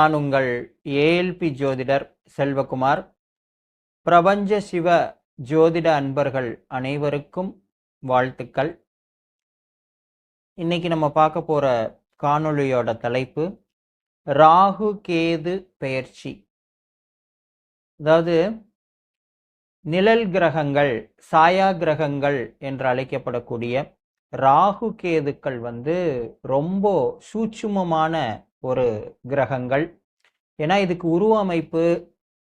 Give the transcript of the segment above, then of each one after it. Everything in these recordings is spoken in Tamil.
நான் உங்கள் ஏஎல்பி ஜோதிடர் செல்வகுமார். பிரபஞ்ச சிவ ஜோதிட அன்பர்கள் அனைவருக்கும் வாழ்த்துக்கள். இன்னைக்கு நம்ம பார்க்க போகிற காணொளியோட தலைப்பு ராகு கேது பெயர்ச்சி. அதாவது நிழல் கிரகங்கள் சாயா கிரகங்கள் என்று அழைக்கப்படக்கூடிய ராகு கேதுக்கள் வந்து ரொம்ப சூட்சுமமான ஒரு கிரகங்கள். ஏன்னா இதுக்கு உருவ அமைப்பு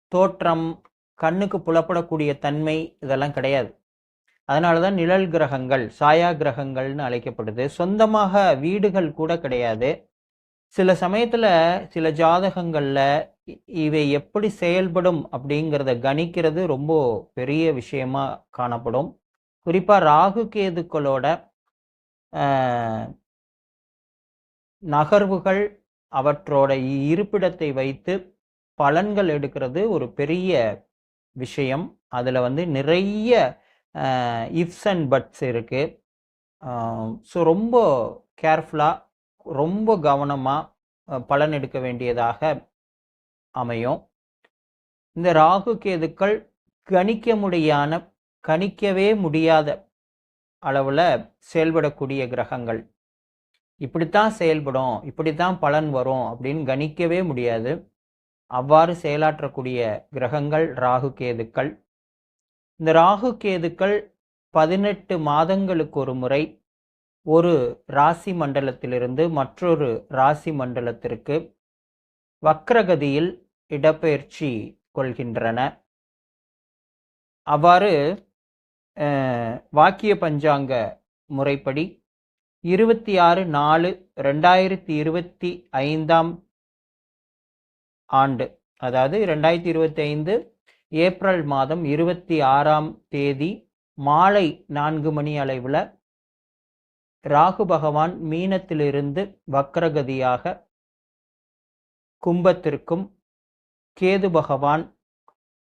தோற்றம் கண்ணுக்கு புலப்படக்கூடிய தன்மை இதெல்லாம் கிடையாது. அதனால தான் நிழல் கிரகங்கள் சாயா கிரகங்கள்னு அழைக்கப்படுது. சொந்தமாக வீடுகள் கூட கிடையாது. சில சமயத்தில் சில ஜாதகங்களில் இவை எப்படி செயல்படும் அப்படிங்கிறத கணிக்கிறது ரொம்ப பெரிய விஷயமா காணப்படும். குறிப்பாக ராகு கேதுக்களோட நகர்வுகள் அவற்றோட இ- இருப்பிடத்தை வைத்து பலன்கள் எடுக்கிறது ஒரு பெரிய விஷயம். அதில் வந்து நிறைய இஃப்ஸ் அண்ட் பட்ஸ் இருக்குது ஸோ ரொம்ப கேர்ஃபுல்லாக ரொம்ப கவனமாக பலன் எடுக்க வேண்டியதாக அமையும். இந்த ராகு கேதுக்கள் கணிக்க முடியான கணிக்கவே முடியாத அளவில் செயல்படக்கூடிய கிரகங்கள். இப்படித்தான் செயல்படும் இப்படித்தான் பலன் வரும் அப்படின்னு கணிக்கவே முடியாது. அவ்வாறு செயலாற்றக்கூடிய கிரகங்கள் ராகு கேதுக்கள். இந்த ராகு கேதுக்கள் பதினெட்டு மாதங்களுக்கு ஒரு முறை ஒரு ராசி மண்டலத்திலிருந்து மற்றொரு ராசி மண்டலத்திற்கு வக்ரகதியில் இடப்பெயர்ச்சி கொள்கின்றன. அவ்வாறு வாக்கிய பஞ்சாங்க முறைப்படி இருபத்தி ஆறு நாலு ரெண்டாயிரத்தி இருபத்தி ஐந்தாம் ஆண்டு அதாவது ரெண்டாயிரத்தி இருபத்தி ஐந்து ஏப்ரல் மாதம் இருபத்தி ஆறாம் தேதி மாலை நான்கு மணி அளவில் ராகு பகவான் மீனத்திலிருந்து வக்ரகதியாக கும்பத்திற்கும் கேது பகவான்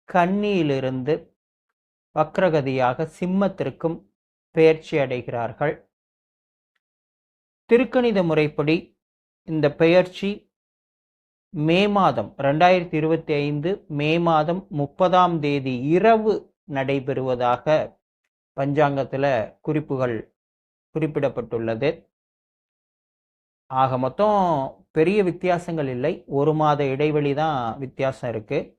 கன்னியிலிருந்து வக்ரகதியாக சிம்மத்திற்கும் பெயர்ச்சி அடைகிறார்கள். திருக்கணித முறைப்படி இந்த பெயர்ச்சி மே மாதம் ரெண்டாயிரத்தி இருபத்தி ஐந்து மே மாதம் முப்பதாம் தேதி இரவு நடைபெறுவதாக பஞ்சாங்கத்தில் குறிப்புகள் குறிப்பிடப்பட்டுள்ளது. ஆக மொத்தம் பெரிய வித்தியாசங்கள் இல்லை. ஒரு மாத இடைவெளி தான் வித்தியாசம் இருக்குது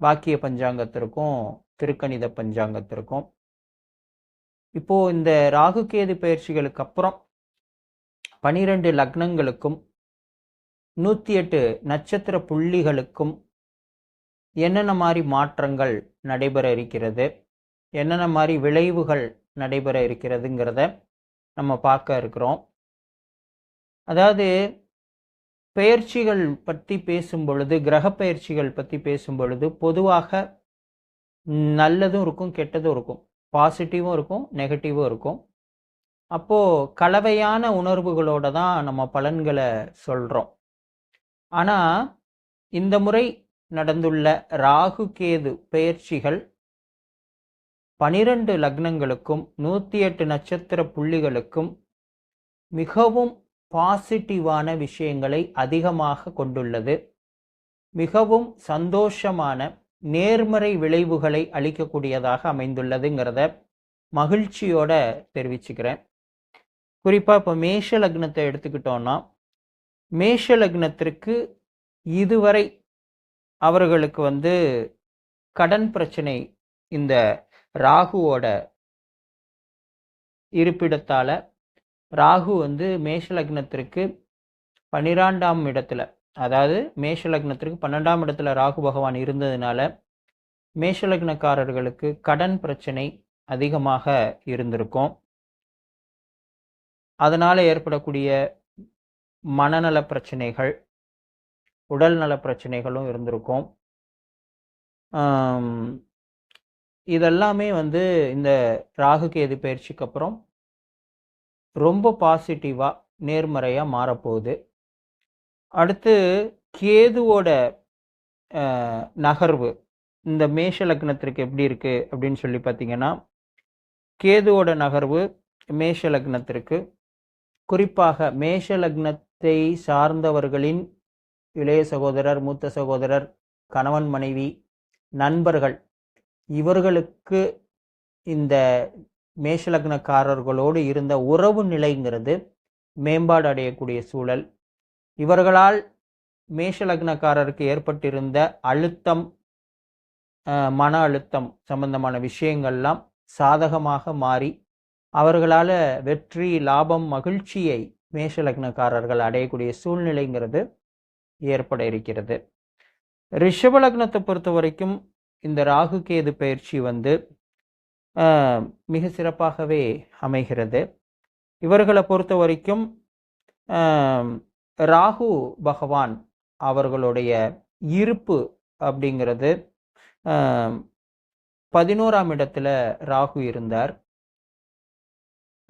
வாக்கிய பஞ்சாங்கத்திற்கும் திருக்கணித பஞ்சாங்கத்திற்கும். இப்போ இந்த ராகு கேது பயிற்சிகளுக்கு அப்புறம் பனிரெண்டு லக்னங்களுக்கும் நூற்றி எட்டு நட்சத்திர புள்ளிகளுக்கும் என்னென்ன மாதிரி மாற்றங்கள் நடைபெற இருக்கிறது? என்னென்ன மாதிரி விளைவுகள் நடைபெற இருக்கிறதுங்கிறத நம்ம பார்க்க இருக்கிறோம். அதாவது பெயர்ச்சிகள் பற்றி பேசும் பொழுது கிரக பெயர்ச்சிகள் பற்றி பேசும் பொழுது பொதுவாக நல்லதும் இருக்கும் கெட்டதும் இருக்கும். பாசிட்டிவும் இருக்கும் நெகட்டிவும் இருக்கும். அப்போது கலவையான உணர்வுகளோட தான் நம்ம பலன்களை சொல்கிறோம் ஆனால் இந்த முறை நடந்துள்ள ராகு கேது பெயர்ச்சிகள் பனிரெண்டு லக்னங்களுக்கும் நூற்றி எட்டு நட்சத்திர புள்ளிகளுக்கும் மிகவும் பாசிட்டிவான விஷயங்களை அதிகமாக கொண்டுள்ளது. மிகவும் சந்தோஷமான நேர்மறை விளைவுகளை அளிக்கக்கூடியதாக அமைந்துள்ளதுங்கிறத மகிழ்ச்சியோட தெரிவிச்சுக்கிறேன். குறிப்பாக இப்போ மேஷ லக்னத்தை எடுத்துக்கிட்டோம்னா மேஷ லக்னத்திற்கு இதுவரை அவர்களுக்கு வந்து கடன் பிரச்சனை இந்த ராகுவோட இருப்பிடத்தால் ராகு வந்து மேஷ லக்னத்திற்கு பன்னிரெண்டாம் இடத்துல அதாவது மேஷ லக்னத்திற்கு பன்னெண்டாம் இடத்துல ராகு பகவான் இருந்ததுனால மேஷ லக்னக்காரர்களுக்கு கடன் பிரச்சனை அதிகமாக இருந்திருக்கும். அதனால் ஏற்படக்கூடிய மனநல பிரச்சனைகள் உடல்நல பிரச்சனைகளும் இருந்திருக்கும். இதெல்லாமே வந்து இந்த ராகு கேது பயிற்சிக்கு அப்புறம் ரொம்ப பாசிட்டிவாக நேர்மறையாக மாறப்போகுது. அடுத்து கேதுவோட நகர்வு. இந்த மேஷ லக்னத்திற்கு எப்படி இருக்குது அப்படின்னு சொல்லி பார்த்தீங்கன்னா கேதுவோட நகர்வு மேஷ லக்னத்திற்கு. குறிப்பாக மேஷ லக்னத்தை சார்ந்தவர்களின் இளைய சகோதரர் மூத்த சகோதரர் கணவன் மனைவி நண்பர்கள் இவர்களுக்கு இந்த மேஷலக்னக்காரர்களோடு இருந்த உறவு நிலைங்கிறது மேம்பாடு அடையக்கூடிய சூழல். இவர்களால் மேஷலக்னக்காரருக்கு ஏற்பட்டிருந்த அழுத்தம் மன அழுத்தம் சம்பந்தமான விஷயங்கள்லாம் சாதகமாக மாறி அவர்களால் வெற்றி லாபம் மகிழ்ச்சியை மேஷலக்னக்காரர்கள் அடையக்கூடிய சூழ்நிலைங்கிறது ஏற்பட இருக்கிறது. ரிஷப லக்னத்தை பொறுத்த வரைக்கும் இந்த ராகு கேது பயிற்சி வந்து மிக சிறப்பாகவே அமைகிறது. இவர்களை பொறுத்த வரைக்கும் ராகு பகவான் அவர்களுடைய இருப்பு அப்படிங்கிறது பதினோராம் இடத்துல ராகு இருந்தார்.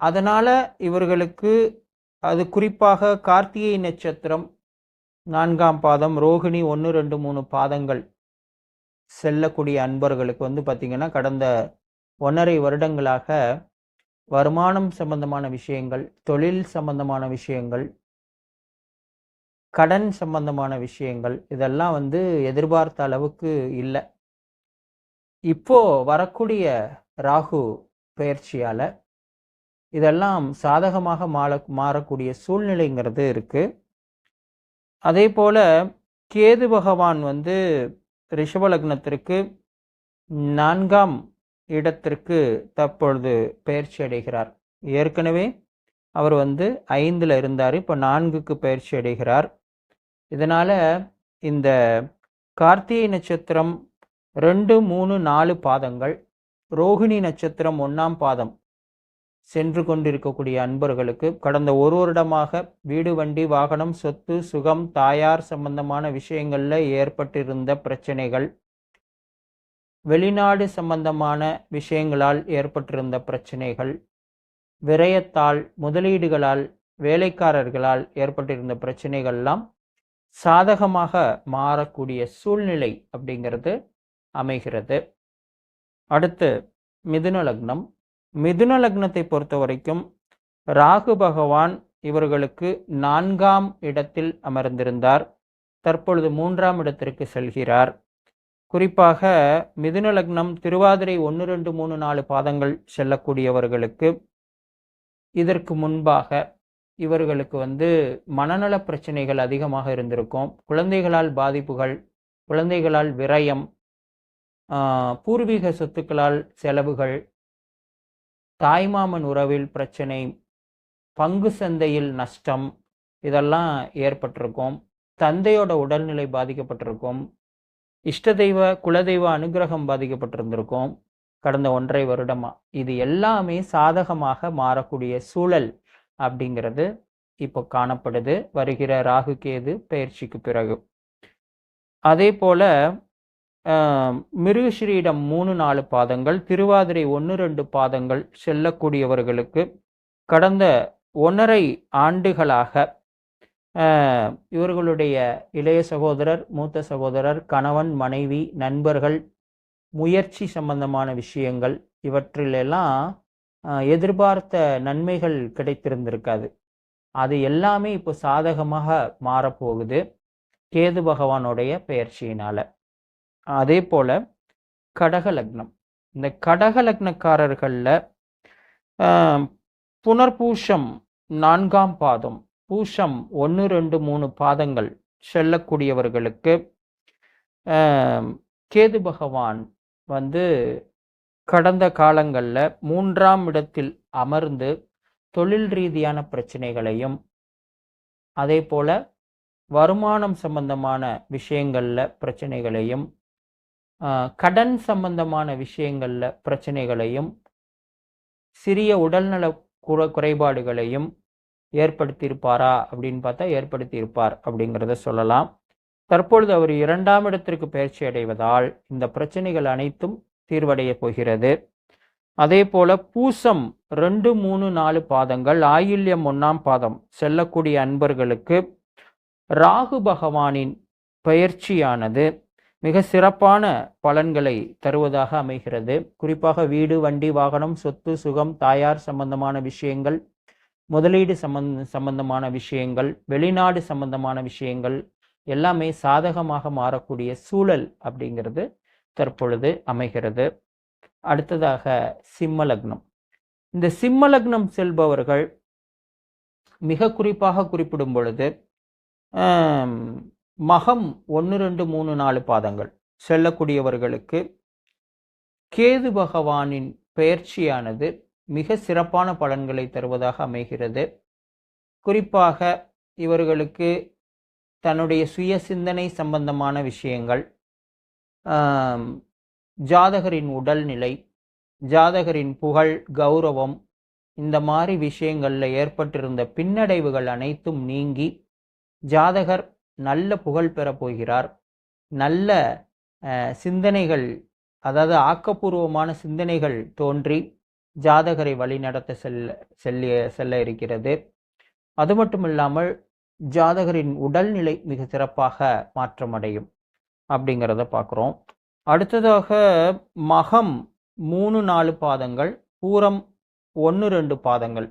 அதனால இவர்களுக்கு அது குறிப்பாக கார்த்திகை நட்சத்திரம் நான்காம் பாதம் ரோகிணி ஒன்று ரெண்டு மூணு பாதங்கள் செல்லக்கூடிய அன்பர்களுக்கு வந்து பார்த்திங்கன்னா கடந்த ஒன்றரை வருடங்களாக வருமானம் சம்பந்தமான விஷயங்கள் தொழில் சம்பந்தமான விஷயங்கள் கடன் சம்பந்தமான விஷயங்கள் இதெல்லாம் வந்து எதிர்பார்த்த அளவுக்கு இல்லை. இப்போ வரக்கூடிய ராகு பயிற்சியால் இதெல்லாம் சாதகமாக மாற மாறக்கூடிய சூழ்நிலைங்கிறது இருக்குது அதே போல் கேது பகவான் வந்து ரிஷபலக்னத்திற்கு நான்காம் இடத்திற்கு தற்பொழுது பயிற்சி அடைகிறார். ஏற்கனவே அவர் வந்து ஐந்தில் இருந்தார் இப்போ நான்குக்கு பயிற்சி அடைகிறார். இதனால் இந்த கார்த்திகை நட்சத்திரம் ரெண்டு மூணு நாலு பாதங்கள் ரோகிணி நட்சத்திரம் ஒன்றாம் பாதம் சென்று கொண்டிருக்கக்கூடிய அன்பர்களுக்கு கடந்த ஒரு வருடமாக வீடு வண்டி வாகனம் சொத்து சுகம் தாயார் சம்பந்தமான விஷயங்களில் ஏற்பட்டிருந்த பிரச்சனைகள் வெளிநாடு சம்பந்தமான விஷயங்களால் ஏற்பட்டிருந்த பிரச்சனைகள் விரயத்தால் முதலீடுகளால் வேலைக்காரர்களால் ஏற்பட்டிருந்த பிரச்சனைகள்லாம் சாதகமாக மாறக்கூடிய சூழ்நிலை அப்படிங்கிறது அமைகிறது. அடுத்து மிதுன லக்னம். மிதுன லக்னத்தை பொறுத்த வரைக்கும் ராகு பகவான் இவர்களுக்கு நான்காம் இடத்தில் அமர்ந்திருந்தார். தற்பொழுது மூன்றாம் இடத்திற்கு செல்கிறார். குறிப்பாக மிதுன லக்னம் திருவாதிரை ஒன்று ரெண்டு மூணு நாலு பாதங்கள் செல்லக்கூடியவர்களுக்கு இதற்கு முன்பாக இவர்களுக்கு வந்து மனநல பிரச்சனைகள் அதிகமாக இருந்திருக்கும். குழந்தைகளால் பாதிப்புகள் குழந்தைகளால் விரயம் பூர்வீக சொத்துக்களால் செலவுகள் தாய்மாமன் உறவில் பிரச்சனை பங்கு சந்தையில் நஷ்டம் இதெல்லாம் ஏற்பட்டிருக்கும். தந்தையோட உடல்நிலை பாதிக்கப்பட்டிருக்கும். இஷ்ட தெய்வ குலதெய்வ அனுகிரகம் பாதிக்கப்பட்டிருந்திருக்கும். கடந்த ஒன்றை வருடமா. இது எல்லாமே சாதகமாக மாறக்கூடிய சூழல். அப்படிங்கிறது இப்போ காணப்படுது. வருகிற ராகு கேது பயிற்சிக்கு பிறகு. அதே போல மிருகஸ்ரீடம் மூணு நாலு பாதங்கள் திருவாதிரை ஒன்று ரெண்டு பாதங்கள் செல்லக்கூடியவர்களுக்கு கடந்த ஒன்றரை ஆண்டுகளாக இவர்களுடைய இளைய சகோதரர் மூத்த சகோதரர் கணவன் மனைவி நண்பர்கள் முயற்சி சம்பந்தமான விஷயங்கள் இவற்றிலெல்லாம் எதிர்பார்த்த நன்மைகள் கிடைத்திருந்திருக்காது. அது எல்லாமே இப்போ சாதகமாக மாறப்போகுது. கேது பகவானுடைய பெயர்ச்சியினால. அதே போல கடக லக்னம். இந்த கடக லக்னக்காரர்களில் புனர்பூஷம் நான்காம் பாதம் பூஷம் ஒன்று ரெண்டு மூணு பாதங்கள் செல்லக்கூடியவர்களுக்கு கேது பகவான் வந்து கடந்த காலங்களில் மூன்றாம் இடத்தில் அமர்ந்து தொழில் ரீதியான பிரச்சனைகளையும் அதே போல வருமானம் சம்பந்தமான விஷயங்களில் பிரச்சனைகளையும் கடன் சம்பந்தமான விஷயங்களில் பிரச்சனைகளையும் சிறிய உடல்நல குறை குறைபாடுகளையும் ஏற்படுத்தியிருப்பாரா அப்படின்னு பார்த்தா ஏற்படுத்தியிருப்பார் அப்படிங்கிறத சொல்லலாம். தற்பொழுது அவர் இரண்டாம் இடத்திற்கு பயிற்சி அடைவதால் இந்த பிரச்சனைகள் அனைத்தும் தீர்வடைய போகிறது. அதே போல பூசம் ரெண்டு மூணு நாலு பாதங்கள் ஆயில்யம் ஒன்றாம் பாதம் செல்லக்கூடிய அன்பர்களுக்கு ராகு பகவானின் பயிற்சியானது மிக சிறப்பான பலன்களை தருவதாக அமைகிறது. குறிப்பாக வீடு வண்டி வாகனம் சொத்து சுகம் தாயார் சம்பந்தமான விஷயங்கள் முதலீடு சம்பந்த சம்பந்தமான விஷயங்கள் வெளிநாடு சம்பந்தமான விஷயங்கள் எல்லாமே சாதகமாக மாறக்கூடிய சூழல் அப்படிங்கிறது தற்பொழுது அமைகிறது. அடுத்ததாக சிம்ம லக்னம் இந்த சிம்ம லக்னம் செல்பவர்கள் மிக குறிப்பாக குறிப்பிடும் பொழுது மகம் ஒன்று ரெண்டு மூணு நாலு பாதங்கள் செல்லக்கூடியவர்களுக்கு கேது பகவானின் பெயர்ச்சியானது மிக சிறப்பான பலன்களை தருவதாக அமைகிறது. குறிப்பாக இவர்களுக்கு தன்னுடைய சுய சிந்தனை சம்பந்தமான விஷயங்கள் ஜாதகரின் உடல்நிலை ஜாதகரின் புகழ் கௌரவம் இந்த மாதிரி விஷயங்களில் ஏற்பட்டிருந்த பின்னடைவுகள் அனைத்தும் நீங்கி ஜாதகர் நல்ல புகழ் பெறப் போகிறார். நல்ல சிந்தனைகள் அதாவது ஆக்கப்பூர்வமான சிந்தனைகள் தோன்றி ஜாதகரை வழிநடத்த செல்ல செல்லிய செல்ல இருக்கிறது. அது மட்டும் இல்லாமல் ஜாதகரின் உடல்நிலை மிக சிறப்பாக மாற்றமடையும். அப்படிங்கிறத பார்க்குறோம். அடுத்ததாக மகம் மூணு நாலு பாதங்கள் பூரம் ஒன்று ரெண்டு பாதங்கள்.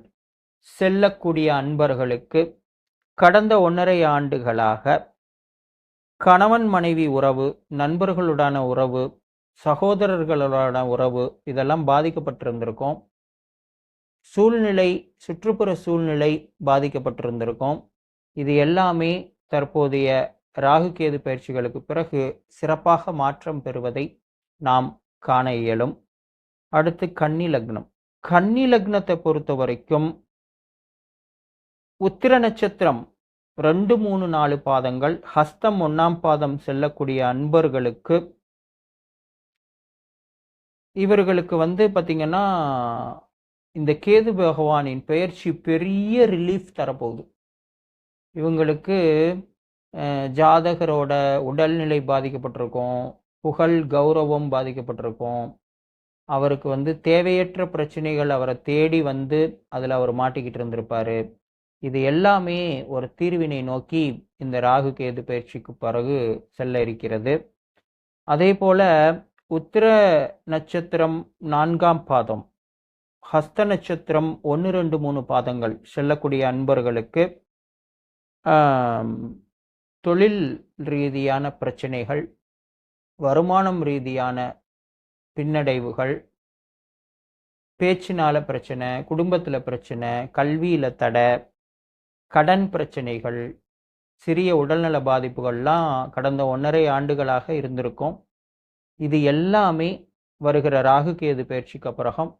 செல்லக்கூடிய அன்பர்களுக்கு கடந்த ஒன்றரை ஆண்டுகளாக கணவன் மனைவி உறவு நண்பர்களுடான உறவு சகோதரர்களுடான உறவு இதெல்லாம் பாதிக்கப்பட்டிருந்திருக்கும். சூழ்நிலை சுற்றுப்புற சூழ்நிலை பாதிக்கப்பட்டிருந்திருக்கும். இது எல்லாமே தற்போதைய ராகு கேது பயிற்சிகளுக்கு பிறகு சிறப்பாக மாற்றம் பெறுவதை நாம் காண இயலும். அடுத்து கன்னி லக்னம். கன்னி லக்னத்தை பொறுத்த வரைக்கும் உத்திர நட்சத்திரம் ரெண்டு மூணு நாலு பாதங்கள். ஹஸ்தம் ஒன்னாம் பாதம் செல்லக்கூடிய அன்பர்களுக்கு இவர்களுக்கு வந்து பார்த்திங்கன்னா இந்த கேது பகவானின் பெயர்ச்சி பெரிய ரிலீஃப் தரப்போகுது. இவங்களுக்கு ஜாதகரோட உடல்நிலை பாதிக்கப்பட்டிருக்கும் புகழ் கௌரவம் பாதிக்கப்பட்டிருக்கும். அவருக்கு வந்து தேவையற்ற பிரச்சனைகள் அவரை தேடி வந்து அதில் அவர் மாட்டிக்கிட்டு இருந்திருப்பார். இது எல்லாமே ஒரு தீர்வினை நோக்கி இந்த ராகு கேது பயிற்சிக்கு பிறகு செல்ல இருக்கிறது அதே போல உத்திர நட்சத்திரம் நான்காம் பாதம் ஹஸ்த நட்சத்திரம் ஒன்று ரெண்டு மூணு பாதங்கள் செல்லக்கூடிய அன்பர்களுக்கு தொழில் ரீதியான பிரச்சனைகள் வருமானம் ரீதியான பின்னடைவுகள் பேச்சினால பிரச்சனை குடும்பத்தில் பிரச்சனை கல்வியில் தடை கடன் பிரச்சனைகள் சிறிய உடல்நல பாதிப்புகள்லாம் கடந்த ஒன்றரை ஆண்டுகளாக இருந்திருக்கும். இது எல்லாமே வருகிற ராகு கேது பயிற்சிக்கு அப்புறம்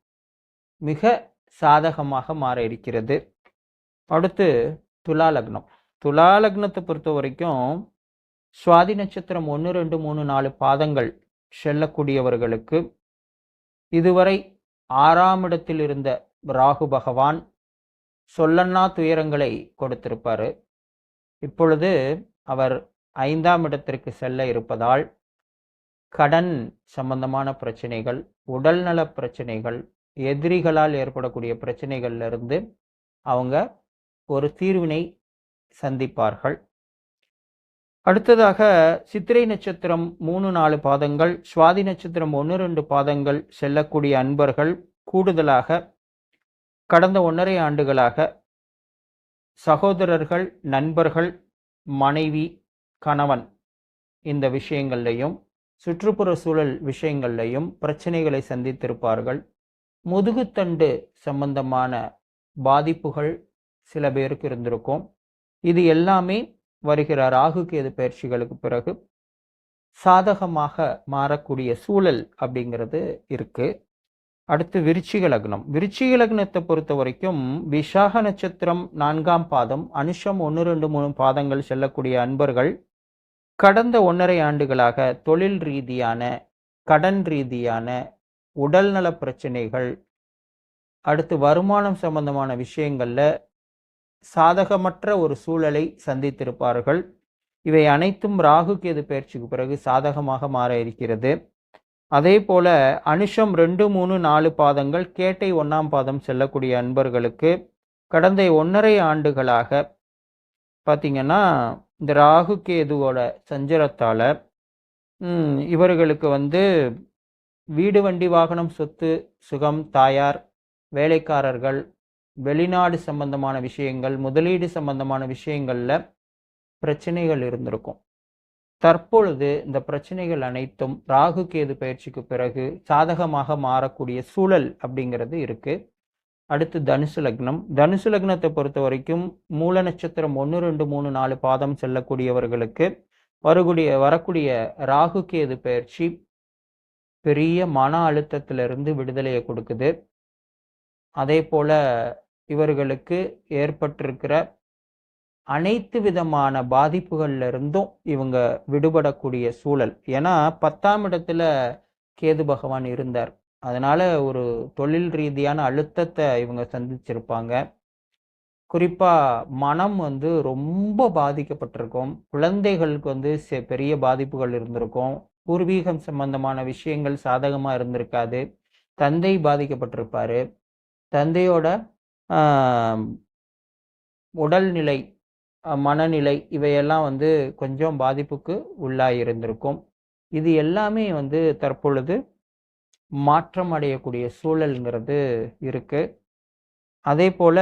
மிக சாதகமாக மாற இருக்கிறது. அடுத்து துலா லக்னம். துலா லக்னத்தை பொறுத்த வரைக்கும் சுவாதி நட்சத்திரம் ஒன்று ரெண்டு மூணு நாலு பாதங்கள் செல்லக்கூடியவர்களுக்கு இதுவரை ஆறாம் இடத்தில் இருந்த ராகு பகவான் சொல்லன்னா துயரங்களை கொடுத்திருப்பார். இப்பொழுது அவர் ஐந்தாம் இடத்திற்கு செல்ல இருப்பதால் கடன் சம்பந்தமான பிரச்சனைகள் உடல்நல பிரச்சனைகள் எதிரிகளால் ஏற்படக்கூடிய பிரச்சனைகள்ல இருந்து அவங்க ஒரு தீர்வினை சந்திப்பார்கள். அடுத்ததாக சித்திரை நட்சத்திரம் மூணு நாலு பாதங்கள் சுவாதி நட்சத்திரம் ஒன்று ரெண்டு பாதங்கள் செல்லக்கூடிய அன்பர்கள் கூடுதலாக கடந்த ஒன்றரை ஆண்டுகளாக சகோதரர்கள் நண்பர்கள் மனைவி கணவன் இந்த விஷயங்கள்லையும் சுற்றுப்புற சூழல் விஷயங்கள்லையும் பிரச்சனைகளை சந்தித்திருப்பார்கள். முதுகுத்தண்டு சம்பந்தமான பாதிப்புகள் சில பேருக்கு இருந்திருக்கும். இது எல்லாமே வருகிற ராகு கேது பயிற்சிகளுக்கு பிறகு சாதகமாக மாறக்கூடிய சூழல் அப்படிங்கிறது இருக்கு. அடுத்து விருச்சிக லக்னம். விருச்சிக லக்னத்தை பொறுத்த வரைக்கும் விஷாக நட்சத்திரம் நான்காம் பாதம் அனுஷம் ஒன்று ரெண்டு மூணு பாதங்கள் செல்லக்கூடிய அன்பர்கள் கடந்த ஒன்றரை ஆண்டுகளாக தொழில் ரீதியான கடன் ரீதியான உடல்நல பிரச்சனைகள் அடுத்து வருமானம் சம்பந்தமான விஷயங்களில் சாதகமற்ற ஒரு சூழலை சந்தித்திருப்பார்கள். இவை அனைத்தும் ராகு கேது பயிற்சிக்கு பிறகு சாதகமாக மாற இருக்கிறது. அதே போல அனுஷம் ரெண்டு மூணு நாலு பாதங்கள் கேட்டை ஒன்றாம் பாதம் செல்லக்கூடிய அன்பர்களுக்கு கடந்த ஒன்றரை ஆண்டுகளாக பார்த்தீங்கன்னா இந்த ராகு கேதுவோட சஞ்சலத்தால் இவர்களுக்கு வந்து வீடு வண்டி வாகனம் சொத்து சுகம் தாயார் வேலைக்காரர்கள் வெளிநாடு சம்பந்தமான விஷயங்கள் முதலீடு சம்பந்தமான விஷயங்களில் பிரச்சனைகள் இருந்திருக்கும். தற்பொழுது இந்த பிரச்சனைகள் அனைத்தும் ராகு கேது பயிற்சிக்கு பிறகு சாதகமாக மாறக்கூடிய சூழல் அப்படிங்கிறது இருக்கு. அடுத்து தனுசு லக்னம். தனுசு லக்னத்தை பொறுத்த வரைக்கும் மூல நட்சத்திரம் ஒன்று ரெண்டு மூணு நாலு பாதம் செல்லக்கூடியவர்களுக்கு வரக்கூடிய வரக்கூடிய ராகு கேது பயிற்சி பெரிய மன அழுத்தத்திலிருந்து விடுதலையை கொடுக்குது. அதே போல இவர்களுக்கு ஏற்பட்டிருக்கிற அனைத்து விதமான பாதிப்புகள்ல இருந்தும் இவங்க விடுபடக்கூடிய சூழல். ஏன்னா பத்தாம் இடத்துல கேது பகவான் இருந்தார். அதனால ஒரு தொழில் ரீதியான அழுத்தத்தை இவங்க சந்திச்சிருப்பாங்க. குறிப்பா மனம் வந்து ரொம்ப பாதிக்கப்பட்டிருக்கும். குழந்தைகளுக்கு வந்து பெரிய பாதிப்புகள் இருந்திருக்கும். பூர்வீகம் சம்பந்தமான விஷயங்கள் சாதகமாக இருந்திருக்காது. தந்தை பாதிக்கப்பட்டிருப்பாரு. தந்தையோட உடல்நிலை மனநிலை இவையெல்லாம் வந்து கொஞ்சம் பாதிப்புக்கு உள்ளாயிருந்திருக்கும். இது எல்லாமே வந்து தற்பொழுது மாற்றம் அடையக்கூடிய சூழல்ங்கிறது இருக்கு. அதே போல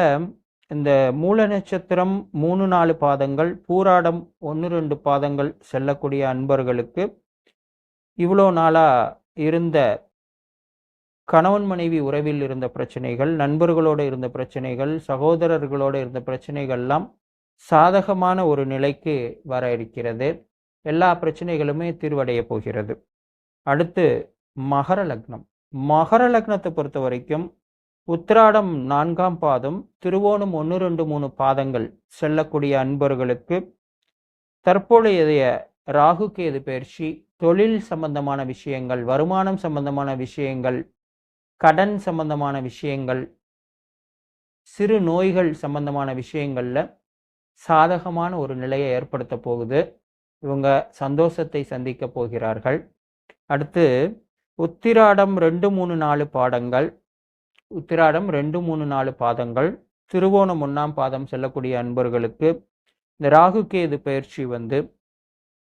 இந்த மூல நட்சத்திரம் மூணு நாலு பாதங்கள் பூராடம் ஒன்று ரெண்டு பாதங்கள் செல்லக்கூடிய அன்பர்களுக்கு இவ்வளோ நாளாக இருந்த கணவன் மனைவி உறவில் இருந்த பிரச்சனைகள் நண்பர்களோடு இருந்த பிரச்சனைகள் சகோதரர்களோட இருந்த பிரச்சனைகள்லாம் சாதகமான ஒரு நிலைக்கு வர இருக்கிறது. எல்லா பிரச்சனைகளுமே தீர்வடைய போகிறது. அடுத்து மகர லக்னம். மகர லக்னத்தை பொறுத்த வரைக்கும் உத்திராடம் நான்காம் பாதம் திருவோணம் ஒன்று ரெண்டு மூணு பாதங்கள் செல்லக்கூடிய அன்பர்களுக்கு தற்போதைய ராகு கேது பயிற்சி தொழில் சம்பந்தமான விஷயங்கள் வருமானம் சம்பந்தமான விஷயங்கள் கடன் சம்பந்தமான விஷயங்கள் சிறு நோய்கள் சம்பந்தமான விஷயங்களில் சாதகமான ஒரு நிலையை ஏற்படுத்த போகுது. இவங்க சந்தோஷத்தை சந்திக்க போகிறார்கள். அடுத்து உத்திராடம் ரெண்டு மூணு நாலு பாடங்கள். உத்திராடம் ரெண்டு மூணு நாலு பாதங்கள். திருவோணம் ஒன்றாம் பாதம் செல்லக்கூடிய அன்பர்களுக்கு இந்த ராகு கேது பயிற்சி வந்து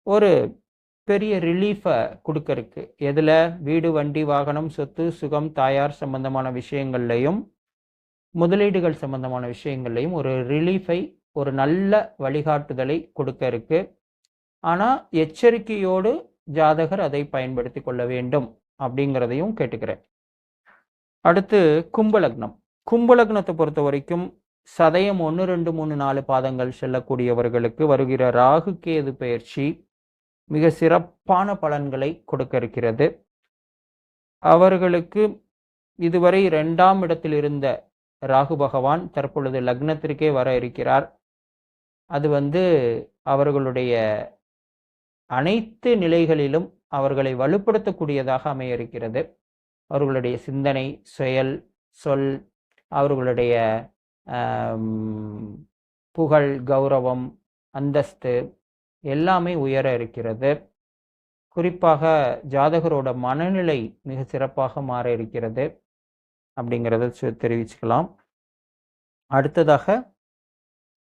ஒரு பெரிய ரிலீஃபை கொடுக்கறக்கு எதில்? வீடு வண்டி வாகனம் சொத்து சுகம் தாயார் சம்பந்தமான விஷயங்கள்லையும் முதலீடுகள் சம்பந்தமான விஷயங்கள்லையும் ஒரு ரிலீஃபை ஒரு நல்ல வழிகாட்டுதலை கொடுக்க இருக்கு ஆனால் எச்சரிக்கையோடு ஜாதகர் அதை பயன்படுத்தி கொள்ள வேண்டும் அப்படிங்கிறதையும் கேட்டுக்கிறேன். அடுத்து கும்பலக்னம். கும்பலக்னத்தை பொறுத்த வரைக்கும் சதயம் ஒன்று ரெண்டு மூணு நாலு பாதங்கள் செல்லக்கூடியவர்களுக்கு வருகிற ராகு கேது பயிற்சி மிக சிறப்பான பலன்களை கொடுக்க இருக்கிறது. அவர்களுக்கு இதுவரை இரண்டாம் இடத்தில் இருந்த ராகு பகவான் தற்பொழுது லக்னத்திற்கே வர இருக்கிறார். அது வந்து அவர்களுடைய அனைத்து நிலைகளிலும் அவர்களை வலுப்படுத்தக்கூடியதாக அமைய இருக்கிறது அவர்களுடைய சிந்தனை செயல் சொல் அவர்களுடைய புகழ் கௌரவம் அந்தஸ்து எல்லாமே உயர இருக்கிறது. குறிப்பாக ஜாதகரோட மனநிலை மிக சிறப்பாக மாற இருக்கிறது அப்படிங்கிறத சு- தெரிவிச்சுக்கலாம். அடுத்ததாக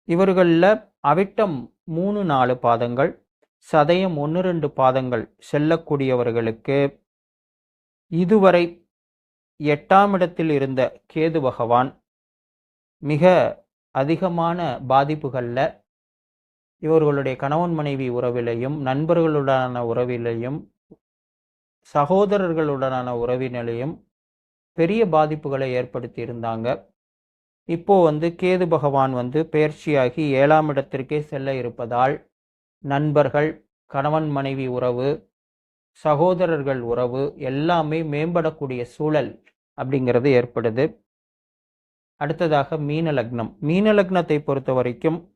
இவர்களில் அவிட்டம் மூணு நாலு பாதங்கள் சதயம் ஒன்று ரெண்டு பாதங்கள் செல்லக்கூடியவர்களுக்கு இதுவரை எட்டாம் இடத்தில் இருந்த கேது பகவான் மிக அதிகமான பாதிப்புகளில் இவர்களுடைய கணவன் மனைவி உறவிலையும் நண்பர்களுடனான உறவிலையும் சகோதரர்களுடனான உறவினிலையும் பெரிய பாதிப்புகளை ஏற்படுத்தி இருந்தாங்க இப்போ வந்து கேது பகவான் வந்து பெயர்ச்சியாகி ஏழாம் இடத்திற்கே செல்ல இருப்பதால் நண்பர்கள் கணவன் மனைவி உறவு சகோதரர்கள் உறவு எல்லாமே மேம்படக்கூடிய சூழல் அப்படிங்கிறது ஏற்படுது. அடுத்ததாக மீன லக்னம். மீன லக்னத்தை பொறுத்த வரைக்கும்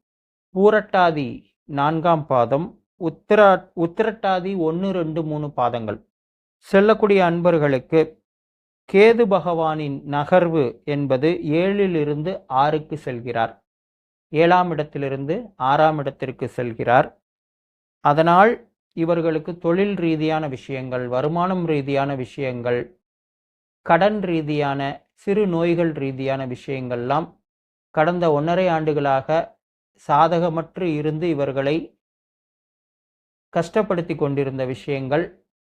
பூரட்டாதி நான்காம் பாதம் உத்திரா உத்திரட்டாதி ஒன்று ரெண்டு மூணு பாதங்கள். செல்லக்கூடிய அன்பர்களுக்கு கேது பகவானின் நகர்வு என்பது ஏழிலிருந்து ஆறுக்கு செல்கிறார். ஏழாம் இடத்திலிருந்து ஆறாம் இடத்திற்கு செல்கிறார். அதனால் இவர்களுக்கு தொழில் ரீதியான விஷயங்கள் வருமானம் ரீதியான விஷயங்கள் கடன் ரீதியான சிறு நோய்கள் ரீதியான விஷயங்கள்லாம் கடந்த ஒன்றரை ஆண்டுகளாக சாதகமற்று இருந்து இவர்களை கஷ்டப்படுத்தி கொண்டிருந்த விஷயங்கள்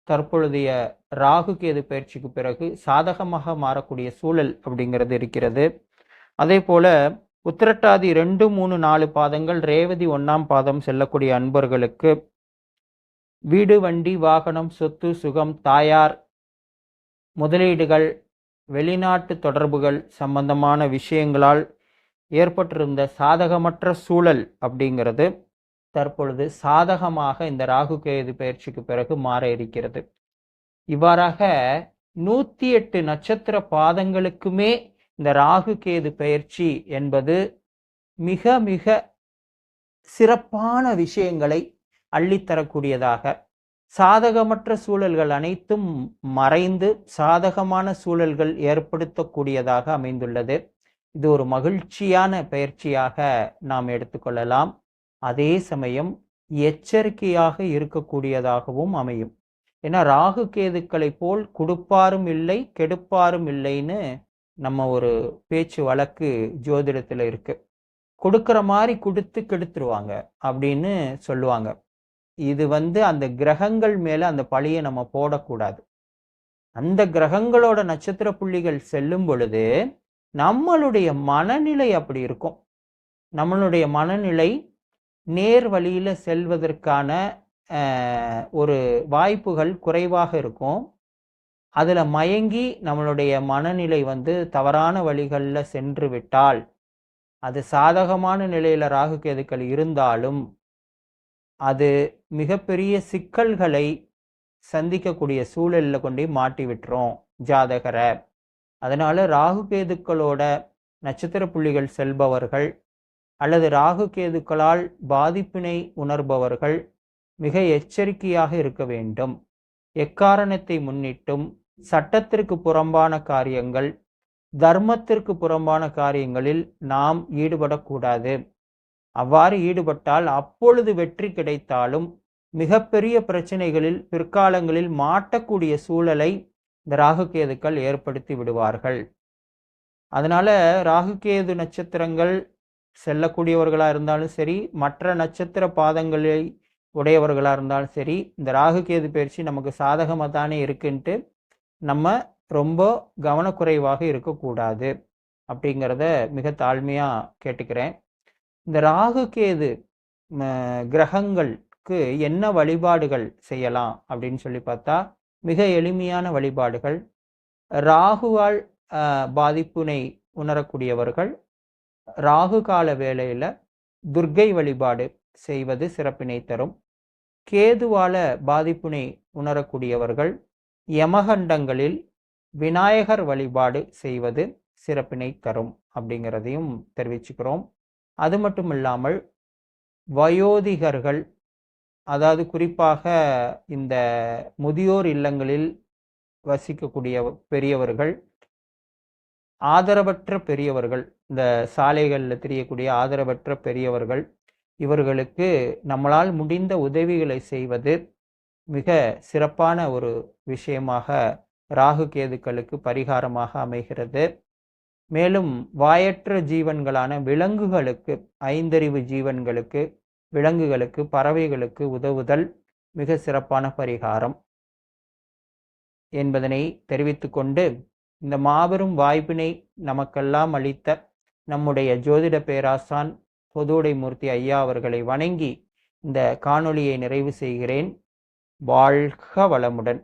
தற்பொழுதைய ராகு கேது பயிற்சிக்கு பிறகு சாதகமாக மாறக்கூடிய சூழல் அப்படிங்கிறது இருக்கிறது. அதே போல உத்திரட்டாதி ரெண்டு மூணு நாலு பாதங்கள் ரேவதி ஒன்றாம் பாதம் செல்லக்கூடிய அன்பர்களுக்கு வீடு வண்டி வாகனம் சொத்து சுகம் தாயார் முதலீடுகள் வெளிநாட்டு தொடர்புகள் சம்பந்தமான விஷயங்களால் ஏற்பட்டிருந்த சாதகமற்ற சூழல் அப்படிங்கிறது தற்பொழுது சாதகமாக இந்த ராகு கேது பயிற்சிக்கு பிறகு மாற இருக்கிறது இவ்வாறாக நூற்றி எட்டு நட்சத்திர பாதங்களுக்குமே இந்த ராகு கேது பயிற்சி என்பது மிக மிக சிறப்பான விஷயங்களை அள்ளித்தரக்கூடியதாக. சாதகமற்ற சூழல்கள் அனைத்தும் மறைந்து சாதகமான சூழல்கள் ஏற்படுத்தக்கூடியதாக அமைந்துள்ளது. இது ஒரு மகிழ்ச்சியான பயிற்சியாக நாம் எடுத்துக்கொள்ளலாம். அதே சமயம் எச்சரிக்கையாக இருக்கக்கூடியதாகவும் அமையும். ஏன்னா ராகு கேதுக்களை போல் கொடுப்பாரும் இல்லை கெடுப்பாரும் இல்லைன்னு நம்ம ஒரு பேச்சு வழக்கு ஜோதிடத்தில் இருக்கு. கொடுக்குற மாதிரி கொடுத்து கெடுத்துருவாங்க அப்படின்னு சொல்லுவாங்க. இது வந்து அந்த கிரகங்கள் மேலே அந்த பழியை நம்ம போடக்கூடாது. அந்த கிரகங்களோட நட்சத்திர புள்ளிகள் செல்லும் பொழுது நம்மளுடைய மனநிலை அப்படி இருக்கும். நம்மளுடைய மனநிலை நேர் வழியில் செல்வதற்கான ஒரு வாய்ப்புகள் குறைவாக இருக்கும். அதில் மயங்கி நம்மளுடைய மனநிலை வந்து தவறான வழிகளில் சென்று விட்டால் அது சாதகமான நிலையில் ராகு கேதுக்கள் இருந்தாலும் அது மிகப்பெரிய சிக்கல்களை சந்திக்கக்கூடிய சூழலில் கொண்டு மாட்டி விட்டுரும் ஜாதகரை. அதனால ராகு கேதுக்களோட நட்சத்திர புள்ளிகள் செல்பவர்கள் அல்லது ராகு கேதுக்களால் பாதிப்பினை உணர்பவர்கள் மிக எச்சரிக்கையாக இருக்க வேண்டும். எக்காரணத்தை முன்னிட்டும் சட்டத்திற்கு புறம்பான காரியங்கள் தர்மத்திற்கு புறம்பான காரியங்களில் நாம் ஈடுபடக்கூடாது. அவ்வாறு ஈடுபட்டால் அப்பொழுது வெற்றி கிடைத்தாலும் மிகப்பெரிய பிரச்சனைகளில் பிற்காலங்களில் மாட்டக்கூடிய சூழலை இந்த ராகுகேதுக்கள் ஏற்படுத்தி விடுவார்கள். அதனால ராகுகேது நட்சத்திரங்கள் செல்லக்கூடியவர்களாக இருந்தாலும் சரி மற்ற நட்சத்திர பாதங்களை உடையவர்களாக இருந்தாலும் சரி இந்த ராகுகேது பயிற்சி நமக்கு சாதகமாக தானே இருக்குன்ட்டு நம்ம ரொம்ப கவனக்குறைவாக இருக்கக்கூடாது அப்படிங்கிறத மிக தாழ்மையாக கேட்டுக்கிறேன். இந்த ராகுகேது கிரகங்களுக்கு என்ன வழிபாடுகள் செய்யலாம் அப்படின்னு சொல்லி பார்த்தா மிக எளிமையான வழிபாடுகள். ராகுவால் பாதிப்பினை உணரக்கூடியவர்கள். ராகு கால வேளையில் துர்க்கை வழிபாடு செய்வது சிறப்பினை தரும். கேதுவால பாதிப்பினை உணரக்கூடியவர்கள். யமகண்டங்களில் விநாயகர் வழிபாடு செய்வது சிறப்பினை தரும் அப்படிங்கிறதையும் தெரிவிச்சுக்கிறோம். அது மட்டும் இல்லாமல் வயோதிகர்கள் அதாவது குறிப்பாக இந்த முதியோர் இல்லங்களில் வசிக்கக்கூடிய பெரியவர்கள் ஆதரவற்ற பெரியவர்கள் இந்த சாலைகளில் தெரியக்கூடிய ஆதரவற்ற பெரியவர்கள் இவர்களுக்கு நம்மளால் முடிந்த உதவிகளை செய்வது மிக சிறப்பான ஒரு விஷயமாக ராகு கேதுக்களுக்கு பரிகாரமாக அமைகிறது. மேலும் வாயற்ற ஜீவன்களான விலங்குகளுக்கு ஐந்தறிவு ஜீவன்களுக்கு விலங்குகளுக்கு பறவைகளுக்கு உதவுதல் மிக சிறப்பான பரிகாரம். என்பதனை தெரிவித்துக்கொண்டு இந்த மாபெரும் வாய்ப்பினை நமக்கெல்லாம் அளித்த நம்முடைய ஜோதிட பேராசான் பொதுவுடை மூர்த்தி ஐயா அவர்களை வணங்கி இந்த காணொளியை நிறைவு செய்கிறேன். வாழ்க வளமுடன்.